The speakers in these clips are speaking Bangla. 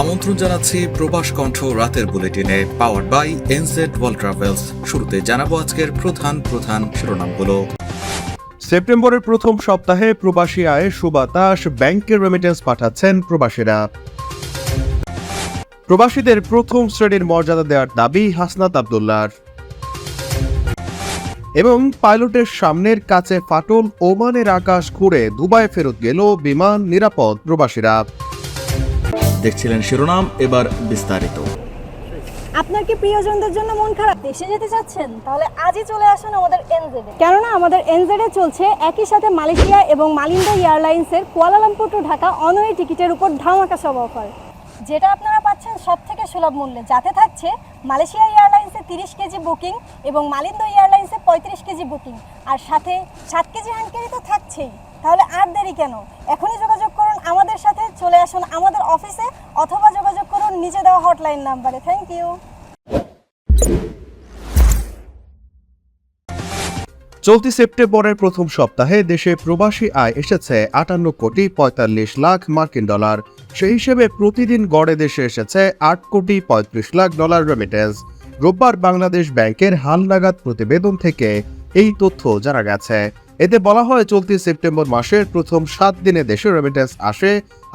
আমন্ত্রণ জানাচ্ছি প্রবাস কণ্ঠ রাতের বুলেটিনে powered by NZ world travels শুরুতে জানাব আজকের প্রধান প্রধান শিরোনামগুলো। সেপ্টেম্বরের প্রথম সপ্তাহে প্রবাসী আয়ে সুবাতাস ব্যাংকের রেমিটেন্স পাঠাচ্ছেন প্রবাসীরা। প্রবাসীদের প্রথম শ্রেণির মর্যাদা দেওয়ার দাবি হাসনাত আবদুল্লার এবং পাইলটের সামনের কাছে ফাটল ওমানের আকাশ ঘুরে দুবাই ফেরত গেল বিমান নিরাপদ প্রবাসীরা। দেখছিলেন শিরোনাম, এবার বিস্তারিত। আপনার কি প্রিয়জনদের জন্য মন খারাপ? দেশে যেতে চাচ্ছেন? তাহলে আজই চলে আসুন আমাদের এনজেডে কেননা আমাদের এনজেডে চলছে একই সাথে মালয়েশিয়া এবং মালিন্দা এয়ারলাইন্সের কুয়ালালামপুর টু ঢাকা অনওয়ে টিকিটের উপর ধামাকা সব অফার। যেটা আপনারা পাচ্ছেন সব থেকে সুলভ মূল্যে। যাতে থাকছে মালয়েশিয়া এয়ারলাইন্সে তিরিশ কেজি বুকিং এবং মালিন্দা এয়ারলাইন্সে পঁয়ত্রিশ কেজি বুকিং। আর সাথে সাত কেজি হ্যান্ড তো থাকছেই। তাহলে আর দেরি কেন? এখনই যোগাযোগ আমাদের সাথে চলে আসুন আমাদের অফিসে অথবা যোগাযোগ করুন নিচে দেওয়া হটলাইন নাম্বারে। থ্যাংক ইউ চলতি সেপ্টেম্বরের প্রথম সপ্তাহে দেশে প্রবাসী আয় এসেছে আটান্ন কোটি পঁয়তাল্লিশ লাখ মার্কিন ডলার। সেই হিসেবে প্রতিদিন গড়ে দেশে এসেছে আট কোটি পঁয়ত্রিশ লাখ ডলার রেমিটেন্স রোববার বাংলাদেশ ব্যাংকের হালনাগাদ প্রতিবেদন থেকে এই তথ্য জানা গেছে। এতে বলা হয়, চলতি সেপ্টেম্বর মাসের প্রথম সাত দিনে দেশে রেমিটেন্স আসে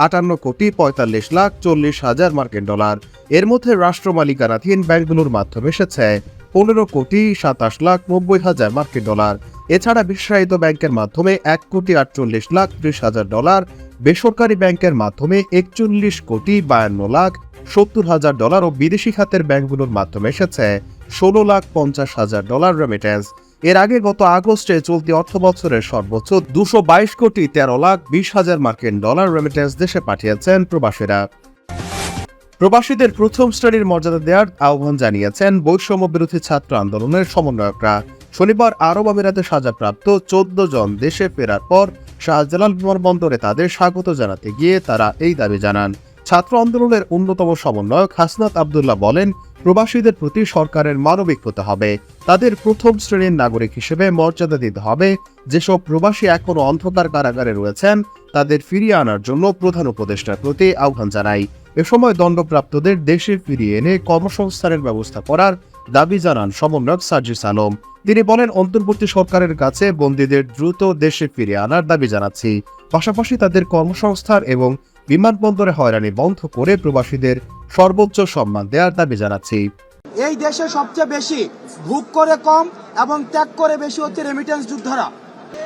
আটান্ন কোটি পঁয়তাল্লিশ লাখ চল্লিশ হাজার মার্কিন ডলার। এর মধ্যে রাষ্ট্র মালিকানাধীন ব্যাংকগুলোর মাধ্যমে এসেছে পনেরো কোটি সাতাশ লাখ নব্বই হাজার মার্কিন ডলার। এছাড়া বিশ্বায়িত ব্যাংকের মাধ্যমে এক কোটি আটচল্লিশ লাখ ত্রিশ হাজার ডলার, বেসরকারি ব্যাংকের মাধ্যমে একচল্লিশ কোটি বায়ান্ন লাখ সত্তর হাজার ডলার ও বিদেশি খাতের ব্যাংকগুলোর মাধ্যমে এসেছে ষোলো লাখ পঞ্চাশ হাজার ডলার রেমিটেন্স এর আগে গত আগস্টে চলতি অর্থ বছরের সর্বোচ্চ দুশো বাইশ কোটি তেরো লাখ বিশ হাজার মার্কিন ডলার রেমিটেন্স দেশে পাঠিয়েছেন প্রবাসীরা। প্রবাসীদের প্রথম শ্রেণির মর্যাদা দেওয়ার আহ্বান জানিয়েছেন বৈষম্য বিরোধী ছাত্র আন্দোলনের সমন্বয়করা। শনিবার আরব আমিরাতে সাজাপ্রাপ্ত চোদ্দ জন দেশে ফেরার পর শাহজালাল বিমানবন্দরে তাদের স্বাগত জানাতে গিয়ে তারা এই দাবি জানান। ছাত্র আন্দোলনের অন্যতম সমন্বয়ক হাসনাত আবদুল্লাহ বলেন প্রবাসীদের প্রতি সরকারের মানবিক হতে হবে। তাদের প্রথম শ্রেণির নাগরিক হিসেবে মর্যাদা দিতে হবে। যেসব প্রবাসী এখনও অন্ধকার কারাগারে রয়েছেন, তাদের ফিরিয়ে আনার জন্য প্রধান উপদেষ্টার প্রতি আহ্বান জানাই। এ সময় দণ্ডপ্রাপ্তদের দেশে ফিরিয়ে এনে কর্মসংস্থানের ব্যবস্থা করার দাবি জানান সমন্বয়ক সার্জিস আলম। তিনি বলেন, অন্তর্বর্তী সরকারের কাছে বন্দীদের দ্রুত দেশে ফিরিয়ে আনার দাবি জানাচ্ছি। পাশাপাশি তাদের কর্মসংস্থান এবং বিমানবন্দরে হয়রানি বন্ধ করে প্রবাসীদের সর্বোচ্চ সম্মান দেওয়ার দাবি জানাচ্ছি। এই দেশে সবচেয়ে বেশি ভোগ করে কম এবং ত্যাগ করে বেশি হচ্ছে রেমিটেন্স যোদ্ধারা।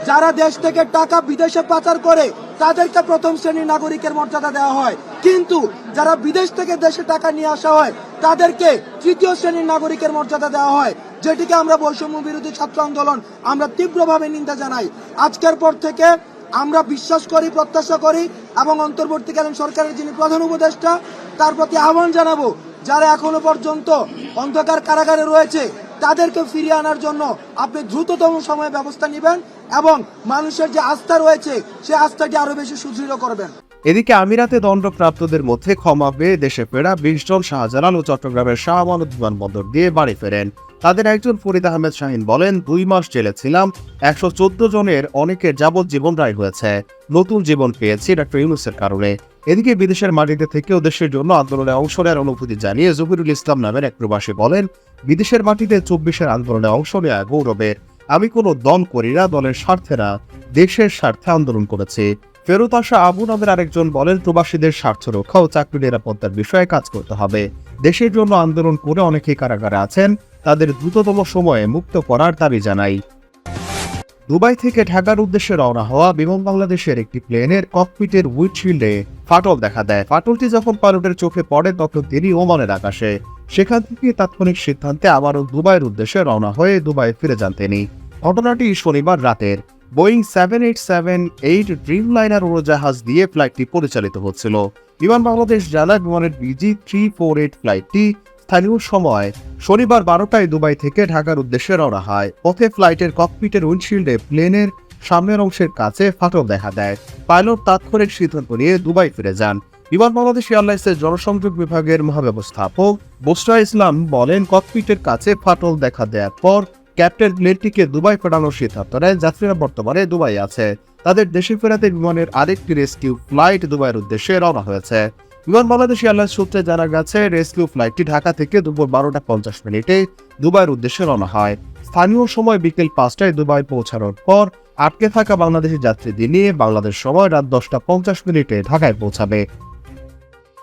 যারা দেশ থেকে টাকা বিদেশে পাচার করে, তাদেরকে প্রথম শ্রেণির নাগরিকের মর্যাদা দেওয়া হয়। কিন্তু যারা বিদেশ থেকে দেশে টাকা নিয়ে আসা হয়, তাদেরকে তৃতীয় শ্রেণির নাগরিকের মর্যাদা দেওয়া হয়, যেটিকে আমরা বৈষম্য বিরোধী ছাত্র আন্দোলন আমরা তীব্রভাবে নিন্দা জানাই। আজকের পর থেকে আমরা বিশ্বাস করি, প্রত্যাশা করি এবং অন্তর্বর্তীকালীন সরকারের যিনি প্রধান উপদেষ্টা, তার প্রতি আহ্বান জানাব, যারা এখনও পর্যন্ত অন্ধকার কারাগারে রয়েছে, তাদেরকে ফিরিয়ে আনার জন্য আপনি দ্রুততম সময়ে ব্যবস্থা নেবেন এবং মানুষের যে আস্থা রয়েছে, সে আস্থাটি আরও বেশি সুদৃঢ় করবেন। এদিকে আমিরাতে দণ্ডপ্রাপ্তদের মধ্যে ক্ষমা পেয়ে দেশে ফেরা বিশ জন শাহজালাল ও চট্টগ্রামের শাহ আমানত বিমানবন্দর দিয়ে বাড়ি ফেরেন। তাদের একজন ফরিদ আহমেদ শাহিন বলেন, দুই মাস জেলে ছিলাম, একশো চোদ্দ জনের অনেকের যাবজ্জীবন রায় হয়েছে। নতুন জীবন পেয়েছি ডক্টর ইউনুসের কারণে। এদিকে বিদেশের মাটিতে থেকেও দেশের জন্য আন্দোলনে অংশ নেওয়ার অনুভূতি জানিয়ে জহিরুল ইসলাম নামের এক প্রবাসী বলেন, বিদেশের মাটিতে চব্বিশের আন্দোলনে অংশ নেওয়া গৌরবের আমি কোনো দল করি না, দলের স্বার্থে না, দেশের স্বার্থে আন্দোলন করেছি। ফেরত আসা আবু নামের আরেকজন বলেন, প্রবাসীদের স্বার্থ রক্ষা ও চাকরি নিরাপত্তার বিষয়ে কাজ করতে হবে। দেশের জন্য আন্দোলন করে অনেকেই কারাগারে আছেন। তাদের দ্রুততম সময়ে মুক্ত করার দাবি জানাই। দুবাই থেকে ঢাকার উদ্দেশ্যে রওনা হওয়া বিমান বাংলাদেশের একটি প্লেনের ককপিটের উইন্ডশিল্ডে ফাটল দেখা দেয়। ফাটলটি যখন পাইলটের চোখে পড়ে, তখন তিনি ওমানের আকাশে। সেখান থেকে তাৎক্ষণিক সিদ্ধান্তে আবারও দুবাইয়ের উদ্দেশ্যে রওনা হয়ে দুবাই ফিরে যান তিনি। ঘটনাটি শনিবার রাতের Boeing seven eight seven eight Dreamliner উড়োজাহাজ দিয়ে ফ্লাইটটি পরিচালিত হচ্ছিল। বিমান বাংলাদেশ জানায়, বিমানের বিজি থ্রি ফোর এইট ফ্লাইটটি স্থানীয় সময় শনিবার বারোটায় দুবাই থেকে ঢাকার উদ্দেশ্যে রওনা হয়। পথে ফ্লাইটের ককপিটের উইন্ডশিল্ডে প্লেনের সামনের অংশের কাছে ফাটল দেখা দেয়। পাইলট তাৎক্ষণিক সিদ্ধান্ত নিয়ে দুবাই ফিরে যান। বিমান বাংলাদেশ এয়ারলাইন্সের জনসংযোগ বিভাগের মহাব্যবস্থাপক বোসরা ইসলাম বলেন, ককপিটের কাছে ফাটল দেখা দেওয়ার পর ক্যাপ্টেন প্লেনটিকে দুবাই ফেরানোর সিদ্ধান্ত নেয়। যাত্রীরা বর্তমানে দুবাই আছে। তাদের দেশে ফেরাতে বিমানের আরেকটি রেস্কিউ ফ্লাইট দুবাইয়ের উদ্দেশ্যে রওনা হয়েছে। বিমান বাংলাদেশ এয়ারলাইন্স সূত্রে জানা গেছে, রেসকিউ ফ্লাইটটি ঢাকা থেকে দুপুর বারোটা পঞ্চাশ মিনিটে দুবাইয়ের উদ্দেশ্যে রওনা হয়। স্থানীয় সময় বিকেল পাঁচটায় দুবাই পৌঁছানোর পর আটকে থাকা বাংলাদেশের যাত্রীদের নিয়ে বাংলাদেশ সময় রাত দশটা পঞ্চাশ মিনিটে ঢাকায় পৌঁছাবে।